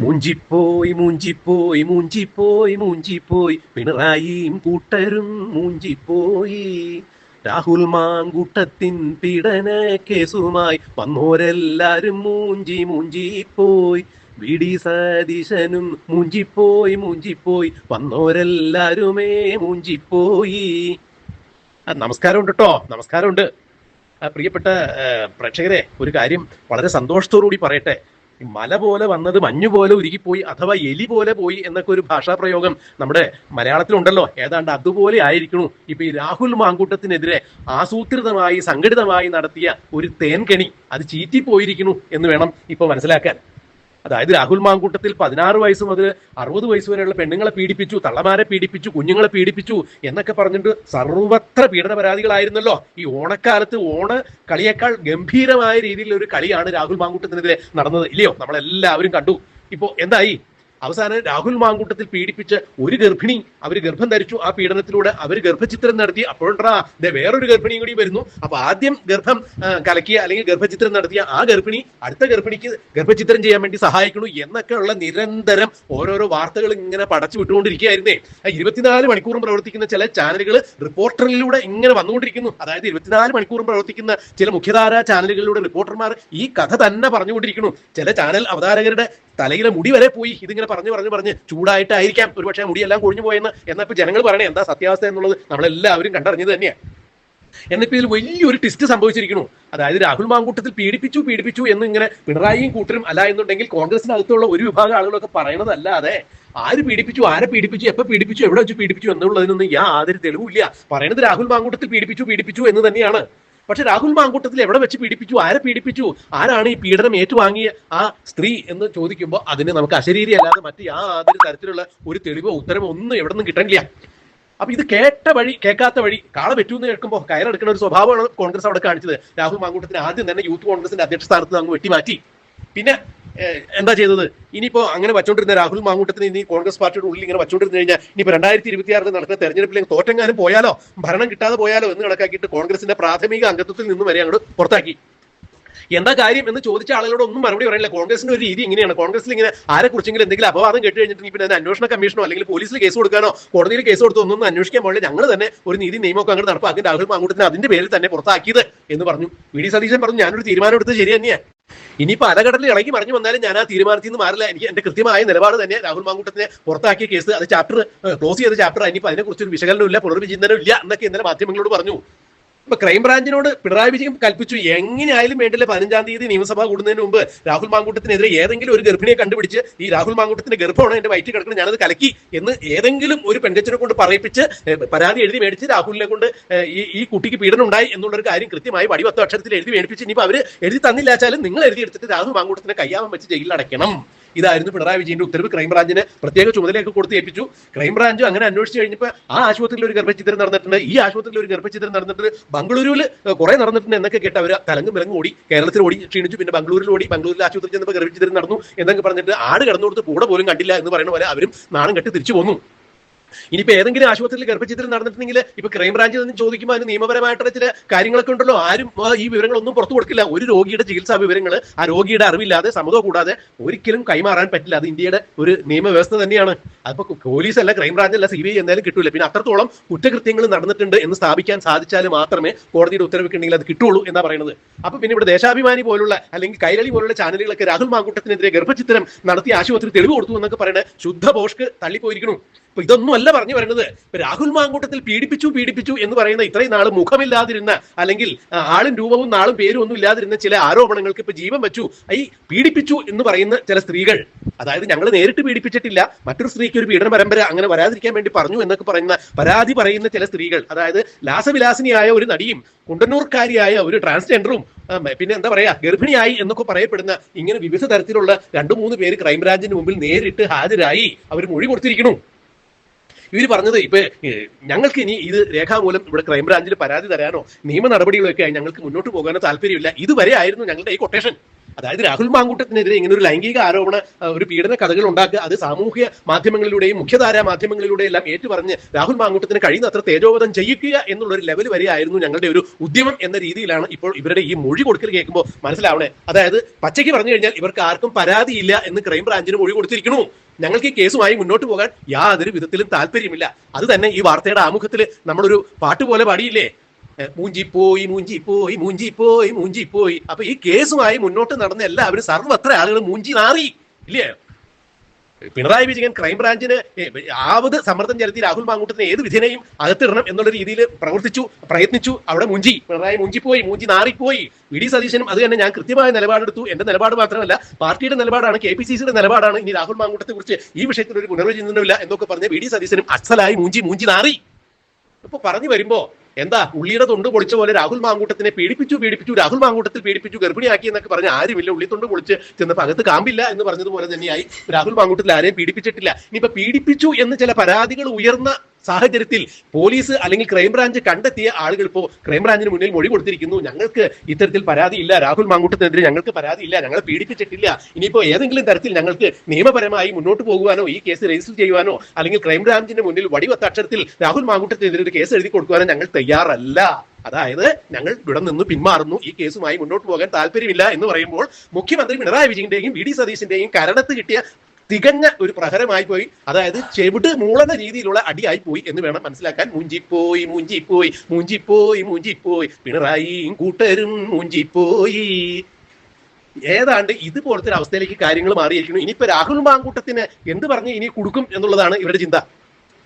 മൂഞ്ചിപ്പോയി മൂഞ്ചിപ്പോയി മൂഞ്ചിപ്പോയി മൂഞ്ചിപ്പോയി. പിണറായിയും കൂട്ടരും മൂഞ്ചിപ്പോയി. രാഹുൽ മാങ്കൂട്ടത്തിൻ പീഡന കേസുമായി വന്നോരെല്ലാരും മൂഞ്ചി മൂഞ്ചിപ്പോയി. വി ഡി സതീശനും മൂഞ്ചിപ്പോയി മൂഞ്ചിപ്പോയി. വന്നോരെല്ലാരുമേ മൂഞ്ചിപ്പോയി. നമസ്കാരമുണ്ട് കേട്ടോ നമസ്കാരമുണ്ട്. പ്രിയപ്പെട്ട പ്രേക്ഷകരെ ഒരു കാര്യം വളരെ സന്തോഷത്തോടു കൂടി പറയട്ടെ. മല പോലെ വന്നത് മഞ്ഞു പോലെ ഉരുകിപ്പോയി അഥവാ എലി പോലെ പോയി എന്നൊക്കെ ഒരു ഭാഷാ പ്രയോഗം നമ്മുടെ മലയാളത്തിലുണ്ടല്ലോ. ഏതാണ്ട് അതുപോലെ ആയിരിക്കണു ഇപ്പൊ ഈ രാഹുൽ മാങ്കൂട്ടത്തിനെതിരെ ആസൂത്രിതമായി സംഘടിതമായി നടത്തിയ ഒരു തേൻകെണി അത് ചീറ്റിപ്പോയിരിക്കണു എന്ന് വേണം ഇപ്പൊ മനസ്സിലാക്കാൻ. അതായത് രാഹുൽ മാങ്കൂട്ടത്തിൽ പതിനാറ് വയസ്സ് മുതൽ അറുപത് വയസ്സ് വരെയുള്ള പെണ്ണുങ്ങളെ പീഡിപ്പിച്ചു തള്ളമാരെ പീഡിപ്പിച്ചു കുഞ്ഞുങ്ങളെ പീഡിപ്പിച്ചു എന്നൊക്കെ പറഞ്ഞിട്ട് സർവത്ര പീഡന പരാതികളായിരുന്നല്ലോ ഈ ഓണക്കാലത്ത് ഓണ കളിയേക്കാൾ ഗംഭീരമായ രീതിയിലുള്ള ഒരു കളിയാണ് രാഹുൽ മാങ്കൂട്ടത്തിനെതിരെ നടന്നത്. ഇല്ലയോ? നമ്മളെല്ലാവരും കണ്ടു. ഇപ്പോ എന്തായി? അവസാനം രാഹുൽ മാങ്കൂട്ടത്തിൽ പീഡിപ്പിച്ച് ഒരു ഗർഭിണി അവർ ഗർഭം ധരിച്ചു. ആ പീഡനത്തിലൂടെ അവർ ഗർഭചിത്രം നടത്തി. അപ്പോഴാ ദേ വേറൊരു ഗർഭിണിയും കൂടി വരുന്നു. അപ്പൊ ആദ്യം ഗർഭം കലക്കിയ അല്ലെങ്കിൽ ഗർഭചിത്രം നടത്തിയ ആ ഗർഭിണി അടുത്ത ഗർഭിണിക്ക് ഗർഭചിത്രം ചെയ്യാൻ വേണ്ടി സഹായിക്കണു എന്നൊക്കെയുള്ള നിരന്തരം ഓരോരോ വാർത്തകൾ ഇങ്ങനെ പടച്ചു വിട്ടുകൊണ്ടിരിക്കുകയായിരുന്നേ. ഇരുപത്തിനാല് മണിക്കൂറും പ്രവർത്തിക്കുന്ന ചില ചാനലുകൾ റിപ്പോർട്ടറിലൂടെ ഇങ്ങനെ വന്നുകൊണ്ടിരിക്കുന്നു. അതായത് ഇരുപത്തിനാല് മണിക്കൂറും പ്രവർത്തിക്കുന്ന ചില മുഖ്യധാരാ ചാനലുകളിലൂടെ റിപ്പോർട്ടർമാർ ഈ കഥ തന്നെ പറഞ്ഞുകൊണ്ടിരിക്കുന്നു. ചില ചാനൽ അവതാരകരുടെ തലയിലെ മുടി വരെ പോയി. ഇതിങ്ങനെ പറഞ്ഞു പറഞ്ഞു പറഞ്ഞ് ചൂടായിട്ടായിരിക്കാം. ഒരുപക്ഷെ മുടിയെല്ലാം കൊഴിഞ്ഞു പോയെന്ന്. എന്നപ്പോ ജനങ്ങൾ പറയണേ എന്താ സത്യാവസ്ഥ എന്നുള്ളത് നമ്മളെല്ലാവരും കണ്ടറിഞ്ഞത് തന്നെയാണ് എന്നിപ്പോ ഇതിൽ വലിയൊരു ടിസ്റ്റ് സംഭവിച്ചിരിക്കുന്നു. അതായത് രാഹുൽ മാങ്കൂട്ടത്തിൽ പീഡിപ്പിച്ചു പീഡിപ്പിച്ചു എന്ന് ഇങ്ങനെ പിണറായിയും കൂട്ടരും അല്ല എന്നുണ്ടെങ്കിൽ കോൺഗ്രസിനകത്തുള്ള ഒരു വിഭാഗം ആളുകളൊക്കെ പറയണതല്ലാതെ ആര് പീഡിപ്പിച്ചു ആരെ പീഡിപ്പിച്ചു എപ്പോ പീഡിപ്പിച്ചു എവിടെ വെച്ച് പീഡിപ്പിച്ചു എന്നുള്ളതിനൊന്നും യാതൊരു തെളിവില്ല പറയുന്നത് രാഹുൽ മാങ്കൂട്ടത്തിൽ പീഡിപ്പിച്ചു പീഡിപ്പിച്ചു എന്ന് തന്നെയാണ്. പക്ഷെ രാഹുൽ മാങ്കൂട്ടത്തിൽ എവിടെ വെച്ച് പീഡിപ്പിച്ചു? ആരെ പീഡിപ്പിച്ചു? ആരാണ് ഈ പീഡനം ഏറ്റുവാങ്ങിയ ആ സ്ത്രീ എന്ന് ചോദിക്കുമ്പോൾ അതിന് നമുക്ക് അശരീരി അല്ലാതെ മറ്റ് യാതൊരു തരത്തിലുള്ള ഒരു തെളിവോ ഉത്തരവോ ഒന്നും എവിടെ നിന്നും കിട്ടണില്ല. അപ്പൊ ഇത് കേട്ട വഴി കേൾക്കാത്ത വഴി കാള പറ്റൂ എന്ന് കേൾക്കുമ്പോൾ കയറെടുക്കുന്ന ഒരു സ്വഭാവമാണ് കോൺഗ്രസ് അവിടെ കാണിച്ചത്. രാഹുൽ മാങ്കൂട്ടത്തിന് ആദ്യം തന്നെ യൂത്ത് കോൺഗ്രസിന്റെ അധ്യക്ഷ സ്ഥാനത്ത് അങ്ങ് വെട്ടിമാറ്റി. പിന്നെ എന്താ ചെയ്തത്? ഇനിയിപ്പോ അങ്ങനെ വച്ചോണ്ടിരുന്ന രാഹുൽ മാങ്കൂട്ടത്തിന് ഇനി കോൺഗ്രസ് പാർട്ടിയുടെ ഉള്ളിൽ ഇങ്ങനെ വച്ചോണ്ടിരുന്നു കഴിഞ്ഞാൽ ഇനിയിപ്പോ രണ്ടായിരത്തി ഇരുപത്തിയാറിൽ നടക്കുന്ന തെരഞ്ഞെടുപ്പിൽ തോറ്റെങ്ങാനും പോയാലോ? ഭരണം കിട്ടാതെ പോയാലോ എന്ന് കണക്കാക്കിയിട്ട് കോൺഗ്രസിന്റെ പ്രാഥമിക അംഗത്വത്തിൽ നിന്ന് വരെ അങ്ങോട്ട് പുറത്താക്കി. എന്താ കാര്യം എന്ന് ചോദിച്ച ആളുകളോട് ഒന്നും മറുപടി പറയില്ല കോൺഗ്രസിന്റെ ഒരു രീതി ഇങ്ങനെയാണ്. കോൺഗ്രസിൽ ഇങ്ങനെ ആരെ കുറിച്ചെങ്കിലും എന്തെങ്കിലും അപവാദം കേട്ട് കഴിഞ്ഞിട്ടുണ്ടെങ്കിൽ പിന്നെ അന്വേഷണ കമ്മീഷനോ അല്ലെങ്കിൽ പോലീസിൽ കേസ് കൊടുക്കാനോ കോടതിയിൽ കേസ് കൊടുത്തോ ഒന്നും അന്വേഷിക്കാൻ പാടില്ല. ഞങ്ങൾ തന്നെ ഒരു നീതി നിയമമൊക്കെ അങ്ങോട്ട് നടപ്പാക്കി. രാഹുൽ മാങ്ങൂട്ടിനെ അതിന്റെ പേരിൽ തന്നെ പുറത്താക്കിയത് എന്ന് പറഞ്ഞു. വി. ഡി. സതീശൻ പറഞ്ഞു ഞാനൊരു തീരുമാനം എടുത്തത് ശരി തന്നെയാണ് ഇനിയിപ്പോ അലകടലിൽ ഇളകി മറിഞ്ഞു വന്നാലും ഞാൻ ആ തീരുമാനത്തിൽ നിന്ന് മാറില്ല. എനിക്ക് എന്റെ കൃത്യമായ നിലപാട് തന്നെ രാഹുൽ മാങ്കൂട്ടത്തിനെ പുറത്താക്കിയ കേസ് അത് ചാപ്റ്റർ ക്ലോസ് ചെയ്ത ചാപ്റ്റർ ഇനിയിപ്പോ അതിനെക്കുറിച്ച് ഒരു വിശകലനം ഇല്ല പുനർവിചിന്തനം ഇല്ല എന്നൊക്കെ ഇന്നലെ മാധ്യമങ്ങളോട് പറഞ്ഞു. ഇപ്പൊ ക്രൈംബ്രാഞ്ചിനോട് പിണറായി വിജയൻ കൽപ്പിച്ചു. എങ്ങനെയായാലും വേണ്ടില്ല പതിനഞ്ചാം തീയതി നിയമസഭ കൂടുന്നതിന് മുമ്പ് രാഹുൽ മാങ്കൂട്ടത്തിനെതിരെ ഏതെങ്കിലും ഒരു ഗർഭിണിയെ കണ്ടുപിടിച്ച് ഈ രാഹുൽ മാങ്കൂട്ടത്തിന്റെ ഗർഭമാണ് എന്റെ വയറ്റിൽ കിടക്കുന്നത് ഞാനത് കലക്കി എന്ന് ഏതെങ്കിലും ഒരു പെൺകൊച്ചിനെ കൊണ്ട് പറയിപ്പിച്ച് പരാതി എഴുതി മേടിച്ച് രാഹുലിനെ കൊണ്ട് ഈ ഈ കുട്ടിക്ക് പീഡനം ഉണ്ടായി എന്നുള്ളൊരു കാര്യം കൃത്യമായി വടിവത്ത അക്ഷരത്തിൽ എഴുതി മേടിപ്പിച്ച് ഇനിയിപ്പോ അവർ എഴുതി തന്നില്ല വെച്ചാലും നിങ്ങൾ എഴുതി എടുത്തിട്ട് രാഹുൽ മാങ്കൂട്ടത്തിനെ കയ്യാമം വെച്ച് ജയിലിൽ അടയ്ക്കണം. ഇതായിരുന്നു പിണറായി വിജയന്റെ ഉത്തരവ്. ക്രൈംബ്രാഞ്ചിന് പ്രത്യേക ചുമതലയൊക്കെ കൊടുത്ത് ഏൽപ്പിച്ചു. ക്രൈംബ്രാഞ്ച് അങ്ങനെ അന്വേഷിച്ച് കഴിഞ്ഞപ്പോൾ ആ ആശുപത്രിയിൽ ഒരു ഗർഭചിത്രം നടന്നിട്ടുണ്ട്. ഈ ആശുപത്രിയിൽ ഒരു ഗർഭചിത്രം നടന്നിട്ടുണ്ട്. ബംഗളൂരുവിൽ കുറെ നടന്നിട്ടുണ്ട് എന്നൊക്കെ കേട്ട് അവർ തലങ്ങും വിലങ്ങും ഓടി കേരളത്തിൽ ഓടി ക്ഷീണിച്ചു. പിന്നെ ബംഗളൂരിൽ ഓടി ബംഗളൂരിൽ ആശുപത്രി ചെന്നപ്പോൾ ഗർഭചിത്രം നടന്നു എന്നൊക്കെ പറഞ്ഞിട്ട് ആട് കടന്നു കൊടുത്ത് കൂടെ പോലും കണ്ടില്ല എന്ന് പറയുന്ന പോലെ അവരും നാണം കെട്ടി തിരിച്ചു പോന്നു. ഇനിയിപ്പോ ഏതെങ്കിലും ആശുപത്രിയിൽ ഗർഭചിത്രം നടന്നിട്ടുണ്ടെങ്കിൽ ഇപ്പൊ ക്രൈംബ്രാഞ്ചിൽ നിന്ന് ചോദിക്കുമ്പോൾ അതിന് നിയമപരമായിട്ടുള്ള ചില കാര്യങ്ങളൊക്കെ ഉണ്ടല്ലോ ആരും ഈ വിവരങ്ങളൊന്നും പുറത്തു കൊടുക്കില്ല. ഒരു രോഗിയുടെ ചികിത്സാ വിവരങ്ങൾ ആ രോഗിയുടെ അറിവില്ലാതെ സമ്മതം കൂടാതെ ഒരിക്കലും കൈമാറാൻ പറ്റില്ല. അത് ഇന്ത്യയുടെ ഒരു നിയമവ്യവസ്ഥ തന്നെയാണ്. അപ്പൊ പോലീസ് അല്ല ക്രൈംബ്രാഞ്ച് അല്ല സി ബി ഐ എന്തായാലും കിട്ടൂല. പിന്നെ അത്രത്തോളം കുറ്റകൃത്യങ്ങൾ നടന്നിട്ടുണ്ട് എന്ന് സ്ഥാപിക്കാൻ സാധിച്ചാൽ മാത്രമേ കോടതിയുടെ ഉത്തരവിട്ടുണ്ടെങ്കിൽ അത് കിട്ടുള്ളൂ എന്നാ പറയുന്നത്. അപ്പൊ പിന്നെ ഇവിടെ ദേശാഭിമാനി പോലുള്ള അല്ലെങ്കിൽ കൈരളി പോലുള്ള ചാനലുകളൊക്കെ രാഹുൽ മാങ്കൂട്ടത്തിനെതിരെ ഗർഭചിത്രം നടത്തിയ ആശുപത്രി തെളിവ് കൊടുത്തു എന്നൊക്കെ പറയുന്നത് ശുദ്ധ ബോഷ്ക്ക് തള്ളിപ്പോയിരിക്കണു ഇതൊന്നും അല്ല പറഞ്ഞു വരുന്നത് രാഹുൽ മാങ്കൂട്ടത്തിൽ പീഡിപ്പിച്ചു പീഡിപ്പിച്ചു എന്ന് പറയുന്ന ഇത്രയും നാൾ മുഖമില്ലാതിരുന്ന അല്ലെങ്കിൽ ആളും രൂപവും നാളും പേരും ഒന്നും ഇല്ലാതിരുന്ന ചില ആരോപണങ്ങൾക്ക് ഇപ്പൊ ജീവൻ വെച്ചു. ഈ പീഡിപ്പിച്ചു എന്ന് പറയുന്ന ചില സ്ത്രീകൾ അതായത് ഞങ്ങൾ നേരിട്ട് പീഡിപ്പിച്ചിട്ടില്ല മറ്റൊരു സ്ത്രീക്ക് ഒരു പീഡന പരമ്പര അങ്ങനെ വരാതിരിക്കാൻ വേണ്ടി പറഞ്ഞു എന്നൊക്കെ പറയുന്ന പരാതി പറയുന്ന ചില സ്ത്രീകൾ അതായത് ലാസവിലാസിനിയായ ഒരു നടിയും കുണ്ടന്നൂർക്കാരിയായ ഒരു ട്രാൻസ്ജെൻഡറും പിന്നെ എന്താ പറയാ ഗർഭിണിയായി എന്നൊക്കെ പറയപ്പെടുന്ന ഇങ്ങനെ വിവിധ തരത്തിലുള്ള രണ്ടു മൂന്ന് പേര് ക്രൈംബ്രാഞ്ചിന് മുമ്പിൽ നേരിട്ട് ഹാജരായി അവർ മൊഴി കൊടുത്തിരിക്കുന്നു. ഇവർ പറഞ്ഞത് ഇപ്പൊ ഞങ്ങൾക്ക് ഇനി ഇത് രേഖാമൂലം ഇവിടെ ക്രൈംബ്രാഞ്ചിൽ പരാതി തരാനോ നിയമ നടപടികളൊക്കെ ഞങ്ങൾക്ക് മുന്നോട്ട് പോകാനോ താല്പര്യമില്ല. ഇതുവരെ ആയിരുന്നു ഞങ്ങളുടെ ഈ കൊട്ടേഷൻ അതായത് രാഹുൽ മാങ്കൂട്ടത്തിനെതിരെ ഇങ്ങനെ ഒരു ലൈംഗിക ആരോപണ ഒരു പീഡന കഥകൾ ഉണ്ടാക്കുക അത് സാമൂഹ്യ മാധ്യമങ്ങളിലൂടെയും മുഖ്യധാരാ മാധ്യമങ്ങളിലൂടെ എല്ലാം ഏറ്റുപറഞ്ഞ് രാഹുൽ മാങ്കൂട്ടത്തിന് കഴിയുന്നത്ര തേജോവധം ചെയ്യിക്കുക എന്നുള്ള ഒരു ലെവൽ വരെയായിരുന്നു ഞങ്ങളുടെ ഒരു ഉദ്യമം എന്ന രീതിയിലാണ് ഇപ്പോൾ ഇവരുടെ ഈ മൊഴി കൊടുക്കൽ കേൾക്കുമ്പോൾ മനസ്സിലാവണേ. അതായത് പച്ചയ്ക്ക് പറഞ്ഞു കഴിഞ്ഞാൽ ഇവർക്ക് ആർക്കും പരാതിയില്ല എന്ന് ക്രൈംബ്രാഞ്ചിന് മൊഴി കൊടുത്തിരിക്കണു ഞങ്ങൾക്ക് ഈ കേസുമായി മുന്നോട്ട് പോകാൻ യാതൊരു വിധത്തിലും താല്പര്യമില്ല. അത് തന്നെ ഈ വാർത്തയുടെ ആമുഖത്തിൽ നമ്മളൊരു പാട്ട് പോലെ പാടിയില്ലേ? മൂഞ്ചിപ്പോയി മൂഞ്ചിപ്പോയി മൂഞ്ചിപ്പോയി മൂഞ്ചിപ്പോയി. അപ്പൊ ഈ കേസുമായി മുന്നോട്ട് നടന്ന എല്ലാവരും സർവത്ര ആളുകൾ മൂഞ്ചി നാറി ഇല്ലേ? പിണറായി വിജയൻ ക്രൈംബ്രാഞ്ചിന് ആവത് സമ്മർദ്ദം ചെലുത്തി രാഹുൽ മാങ്കൂട്ടത്തിന് ഏത് വിധേനയും അകത്തിടണം എന്നുള്ള രീതിയിൽ പ്രവർത്തിച്ചു പ്രയത്നിച്ചു. അവിടെ മുഞ്ചി. പിണറായി മുഞ്ചിപ്പോയി മൂഞ്ചി നാറിപ്പോയി വി ഡി സതീശനും അത് തന്നെ ഞാൻ കൃത്യമായ നിലപാടെടുത്തു. എന്റെ നിലപാട് മാത്രമല്ല പാർട്ടിയുടെ നിലപാടാണ് കെ പി സി സിയുടെ നിലപാടാണ്. ഇനി രാഹുൽ മാങ്കൂട്ടത്തെ കുറിച്ച് ഈ വിഷയത്തിൽ ഒരു പുനർവിചിന്തനമില്ല എന്നൊക്കെ പറഞ്ഞ് വി ഡി സതീശനും അസലായി മൂഞ്ചി മൂഞ്ചി നാറി ഇപ്പൊ പറഞ്ഞു വരുമ്പോ എന്താ ഉള്ളിയുടെ തൊണ്ട് പൊളിച്ച പോലെ രാഹുൽ മാങ്കൂട്ടത്തിനെ പീഡിപ്പിച്ചു പീഡിപ്പിച്ചു രാഹുൽ മാങ്കൂട്ടത്തിൽ പീഡിപ്പിച്ചു ഗർഭിണിയാക്കി എന്നൊക്കെ പറഞ്ഞ ആരുമില്ല. ഉള്ളി തൊണ്ട് പൊളിച്ച് ചെന്നപ്പോൾ അകത്ത് കാമ്പില്ല എന്ന് പറഞ്ഞതുപോലെ തന്നെയായി. രാഹുൽ മാങ്കൂട്ടത്തിൽ ആരെയും പീഡിപ്പിച്ചിട്ടില്ല. ഇനിയിപ്പോ പീഡിപ്പിച്ചു എന്ന് ചില പരാതികൾ ഉയർന്ന സാഹചര്യത്തിൽ പോലീസ് അല്ലെങ്കിൽ ക്രൈംബ്രാഞ്ച് കണ്ടെത്തിയ ആളുകൾ ഇപ്പോൾ ക്രൈംബ്രാഞ്ചിന് മുന്നിൽ മൊഴി കൊടുത്തിരിക്കുന്നു. ഞങ്ങൾക്ക് ഇത്തരത്തിൽ പരാതിയില്ല. രാഹുൽ മാങ്കൂട്ടത്തിനെതിരെ ഞങ്ങൾക്ക് പരാതിയില്ല. ഞങ്ങളെ പീഡിപ്പിച്ചിട്ടില്ല. ഇനിയിപ്പോൾ ഏതെങ്കിലും തരത്തിൽ ഞങ്ങൾക്ക് നിയമപരമായി മുന്നോട്ട് പോകുവാനോ ഈ കേസ് രജിസ്റ്റർ ചെയ്യുവാനോ അല്ലെങ്കിൽ ക്രൈംബ്രാഞ്ചിന്റെ മുന്നിൽ വടിവത്ത അക്ഷരത്തിൽ രാഹുൽ മാങ്കൂട്ടത്തിനെതിരെ ഒരു കേസ് എഴുതി കൊടുക്കുവാനോ ഞങ്ങൾ തയ്യാറല്ല. അതായത് ഞങ്ങൾ ഇവിടെ നിന്ന് പിന്മാറുന്നു. ഈ കേസുമായി മുന്നോട്ട് പോകാൻ താല്പര്യമില്ല എന്ന് പറയുമ്പോൾ മുഖ്യമന്ത്രി പിണറായി വിജയന്റെയും വി ഡി സതീശിന്റെയും കരണത്ത് കിട്ടിയ തികഞ്ഞ ഒരു പ്രഹരമായി പോയി. അതായത് ചെവിട് മൂളന രീതിയിലുള്ള അടിയായി പോയി എന്ന് വേണം മനസ്സിലാക്കാൻ. മുഞ്ചിപ്പോയി മുഞ്ചിപ്പോയി മുഞ്ചിപ്പോയി മുഞ്ചിപ്പോയി. പിണറായിയും കൂട്ടരും മുഞ്ചിപ്പോയി. ഏതാണ്ട് ഇതുപോലത്തെ ഒരു അവസ്ഥയിലേക്ക് കാര്യങ്ങൾ മാറിയിരിക്കുന്നു. ഇനിയിപ്പോ രാഹുൽ മാങ്കൂട്ടത്തിന് എന്ത് പറഞ്ഞ് ഇനി കൊടുക്കും എന്നുള്ളതാണ് ഇവരുടെ ചിന്ത.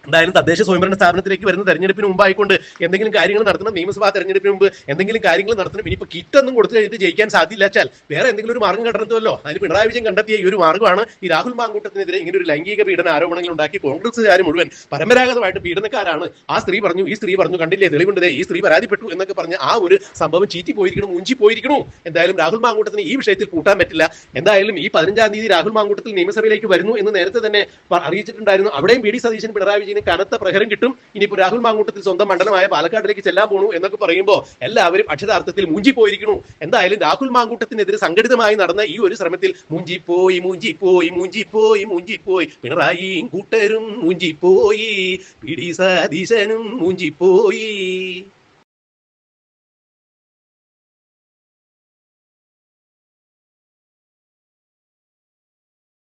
എന്തായാലും തദ്ദേശ സ്വയംഭരണ സ്ഥാപനത്തിലേക്ക് വരുന്ന തെരഞ്ഞെടുപ്പിന് മുമ്പായിക്കൊണ്ട് എന്തെങ്കിലും കാര്യങ്ങൾ നടത്തണം നിയമസഭാ തെരഞ്ഞെടുപ്പിന് മുമ്പ് എന്തെങ്കിലും കാര്യങ്ങൾ നടത്തണം ഇനിയിപ്പോ കിറ്റൊന്നും കൊടുത്തു കഴിഞ്ഞിട്ട് ജയിക്കാൻ സാധ്യമില്ല വെച്ചാൽ വേറെ എന്തെങ്കിലും ഒരു മാർഗം കണ്ടെത്തുമല്ലോ. അതിന് പിണറായി വിജയൻ കണ്ടെത്തിയ ഈ ഒരു മാർഗമാണ് ഈ രാഹുൽ മാങ്കൂട്ടത്തിനെതിരെ ഇങ്ങനെ ഒരു ലൈംഗിക പീഡന ആരോപണങ്ങൾ ഉണ്ടാക്കി കോൺഗ്രസ്സുകാർ മുഴുവൻ പരമ്പരാഗതമായിട്ട് പീഡനക്കാരാണ്. ആ സ്ത്രീ പറഞ്ഞു ഈ സ്ത്രീ പറഞ്ഞു കണ്ടില്ലേ തെളിവുണ്ടേ ഈ സ്ത്രീ പരാതിപ്പെട്ടു എന്നൊക്കെ പറഞ്ഞ് ആ ഒരു സംഭവം ചീറ്റി പോയിരിക്കണം മുഞ്ചി പോയിരിക്കണു എന്തായാലും രാഹുൽ മാങ്കൂട്ടത്തിന് ഈ വിഷയത്തിൽ കൂട്ടാൻ പറ്റില്ല. എന്തായാലും ഈ പതിനഞ്ചാം തീയതി രാഹുൽ മാങ്കൂട്ടത്തിൽ നിയമസഭയിലേക്ക് വരുന്നു എന്ന് നേരത്തെ തന്നെ അറിയിച്ചിട്ടുണ്ടായിരുന്നു. അവിടെയും പി ഡി സതീശൻ പിണറായി വിജയന് കനത്ത പ്രഹരം കിട്ടും. ഇനിയിപ്പോ രാഹുൽ മാങ്കൂട്ടത്തിൽ സ്വന്തം മണ്ഡലമായ പാലക്കാടിലേക്ക് ചെല്ലാൻ പോണു എന്നൊക്കെ പറയുമ്പോൾ എല്ലാവരും അക്ഷരാർത്ഥത്തിൽ മൂഞ്ചി പോയിരിക്കണു എന്തായാലും രാഹുൽ മാങ്കൂട്ടത്തിനെതിരെ സംഘടിതമായി നടന്ന ഈ ഒരു ശ്രമത്തിൽ മൂഞ്ചിപ്പോയി മൂഞ്ചിപ്പോയി മൂഞ്ചിപ്പോയി മൂഞ്ചിപ്പോയി. പിണറായിയും കൂട്ടരും മൂഞ്ചിപ്പോയി. പോയി പിടി സതീശനും മൂഞ്ചിപ്പോയി.